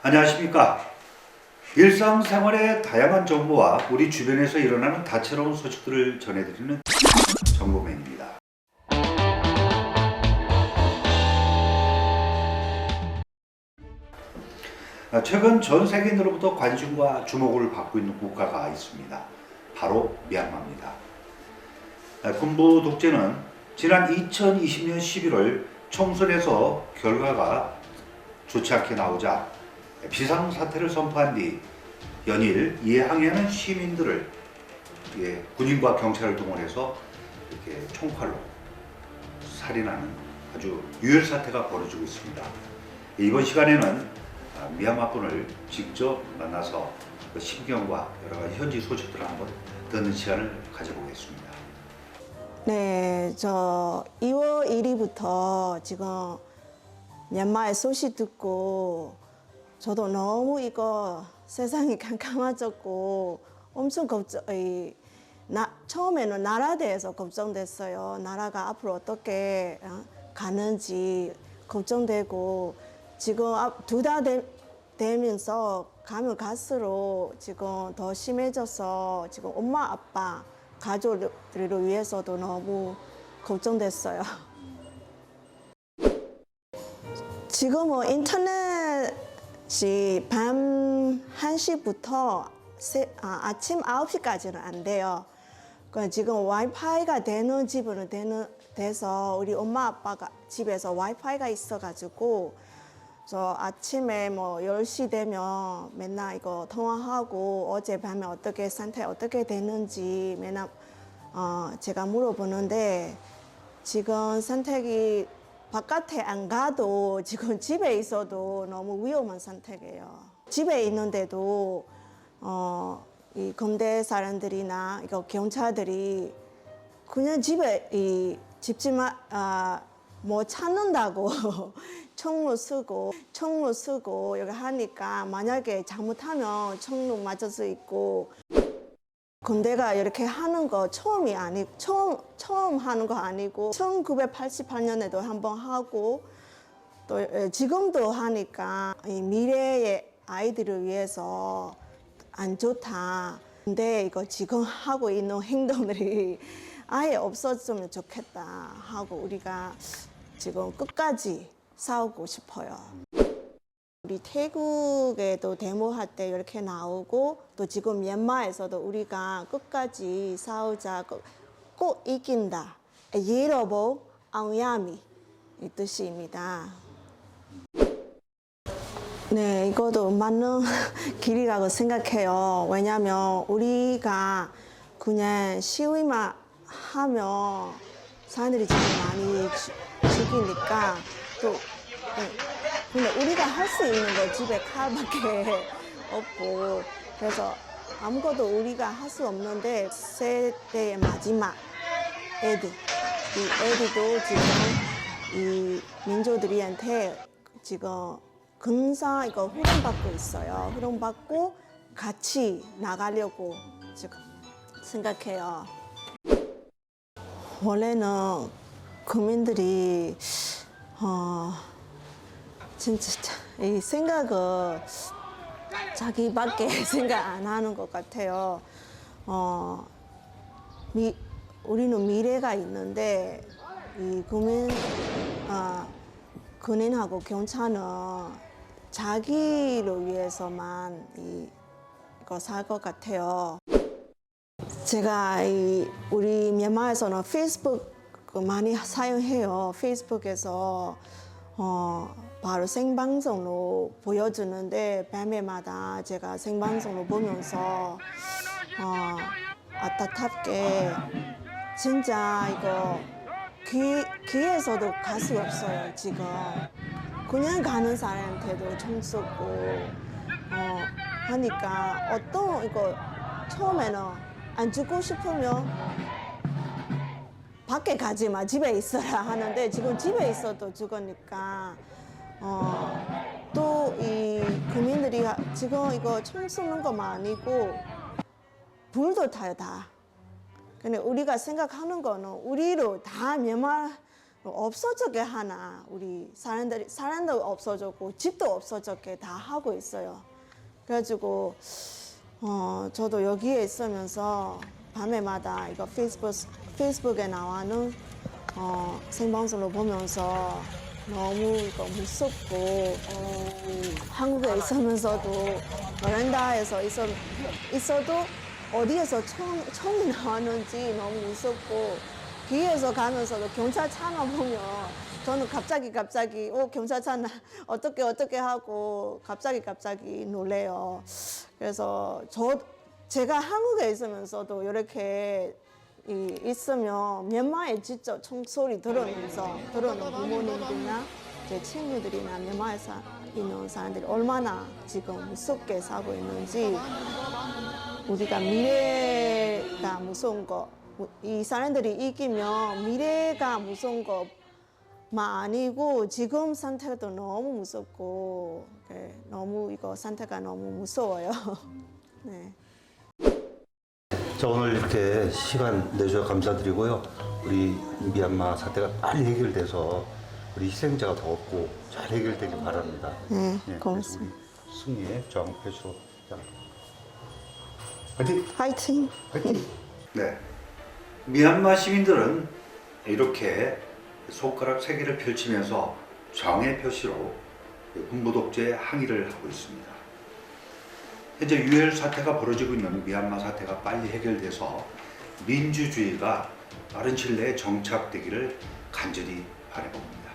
안녕하십니까. 일상생활의 다양한 정보와 우리 주변에서 일어나는 다채로운 소식들을 전해드리는 정보맨입니다. 아, 최근 전 세계인으로부터 관심과 주목을 받고 있는 국가가 있습니다. 바로 미얀마입니다. 아, 군부 독재는 지난 2020년 11월 총선에서 결과가 좋지 않게 나오자 비상사태를 선포한 뒤 연일 이에 항의하는 시민들을 예, 군인과 경찰을 동원해서 이렇게 총칼로 살인하는 아주 유혈 사태가 벌어지고 있습니다. 이번 시간에는 아, 미얀마 분을 직접 만나서 그 심경과 여러 가지 현지 소식들을 한번 듣는 시간을 가져보겠습니다. 네, 저 2월 1일부터 지금 미얀마의 소식 듣고 저도 너무 이거 세상이 깜깜해졌고 엄청 걱정, 이, 나, 처음에는 나라 대해서 걱정됐어요. 나라가 앞으로 어떻게 어, 가는지 걱정되고 지금 두달 되면서 가면 갈수록 지금 더 심해져서 지금 엄마 아빠 가족들을 위해서도 너무 걱정됐어요. 지금은 인터넷이 밤 1시부터 세, 아, 아침 9시까지는 안 돼요. 그 지금 와이파이가 되는 집은 되는, 돼서 우리 엄마 아빠가 집에서 와이파이가 있어가지고 저 아침에 뭐 10시 되면 맨날 이거 통화하고 어젯밤에 어떻게 상태 어떻게 되는지 맨날 어, 제가 물어보는데 지금 선택이 바깥에 안 가도 지금 집에 있어도 너무 위험한 선택이에요. 집에 있는데도 어, 이 검대 사람들이나 이거 경찰들이 그냥 집에 이 집집만 아, 뭐 찾는다고 총로 쓰고 총로 쓰고 여기 하니까 만약에 잘못하면 총로 맞을 수 있고 군대가 이렇게 하는 거 처음이 아니 처음 처음 하는 거 아니고 1988년에도 한번 하고 또 에, 지금도 하니까 이 미래의 아이들을 위해서 안 좋다. 근데 이거 지금 하고 있는 행동들이 아예 없어졌으면 좋겠다 하고 우리가 지금 끝까지 싸우고 싶어요. 우리 태국에도 데모할 때 이렇게 나오고 또 지금 미얀마에서도 우리가 끝까지 싸우자 꼭, 꼭 이긴다 예로보 아우야미 이 뜻입니다. 네, 이것도 맞는 길이라고 생각해요. 왜냐하면 우리가 그냥 시위만 하면 사람들이 지금 많이 죽- 죽이니까 또 네, 근데 우리가 할 수 있는 거 집에 칼밖에 없고 그래서 아무것도 우리가 할 수 없는데 세대의 마지막 애들 이 애들도 지금 이 민족들이한테 지금 근사 이거 후원받고 있어요. 후원받고 같이 나가려고 지금 생각해요. 원래는 국민들이 어 진짜 자- 이 생각을 자기밖에 생각 안 하는 것 같아요. 어, 미, 우리는 미래가 있는데 이 국민, 어, 군인하고 경찰은 자기를 위해서만 이, 이거 살 것 같아요. 제가 이 우리 미얀마에서는 페이스북 많이 사용해요. 페이스북에서 어, 바로 생방송으로 보여주는데 밤에마다 제가 생방송으로 보면서 어, 아따깝게 진짜 이거 귀, 귀에서도 갈수 없어요 지금. 그냥 가는 사람한테도 총 쏘고 어, 하니까 어떤 이거 처음에는 안 죽고 싶으면 밖에 가지 마 집에 있어라 하는데 지금 집에 있어도 죽으니까 어, 또 이 국민들이 하- 지금 이거 총 쏘는 것만 아니고 불도 타요 다. 근데 우리가 생각하는 거는 우리로 다 멸망 없어졌게 하나 우리 사람들이 사람도 없어졌고 집도 없어졌게 다 하고 있어요. 그래가지고 어 저도 여기에 있으면서 밤에마다 이거 페이스북 페이스북에 나와는 어 생방송을 보면서 너무 이거 무섭고 어, 한국에 있으면서도 베란다에서 있어 있어도 어디에서 총, 총이 나왔는지 너무 무섭고 뒤에서 가면서도 경찰차만 보면 저는 갑자기 갑자기 어 경찰차 나 어떻게 어떻게 하고 갑자기 갑자기 놀래요. 그래서 저 제가 한국에 있으면서도 이렇게 이, 있으면 미얀마에 직접 총소리 들으면서 들어는 부모님들이나 제 친구들이나 미얀마에 사, 있는 사람들이 얼마나 지금 무섭게 살고 있는지 우리가 미래가 무서운 거, 이 사람들이 이기면 미래가 무서운 거 만 아니고 지금 상태도 너무 무섭고 네, 너무 이거 상태가 너무 무서워요. 네. 자 오늘 이렇게 시간 내주셔서 감사드리고요. 우리 미얀마 사태가 빨리 해결돼서 우리 희생자가 더 없고 잘 해결되길 바랍니다. 네, 그래서 고맙습니다. 우리 승리의 저항 표시로 자, 화이팅! 화이팅! 네. 미얀마 시민들은 이렇게 손가락 세 개를 펼치면서 정의 표시로 군부 독재 항의를 하고 있습니다. 현재 유혈 사태가 벌어지고 있는 미얀마 사태가 빨리 해결돼서 민주주의가 빠른 시일 내에 정착되기를 간절히 바라봅니다.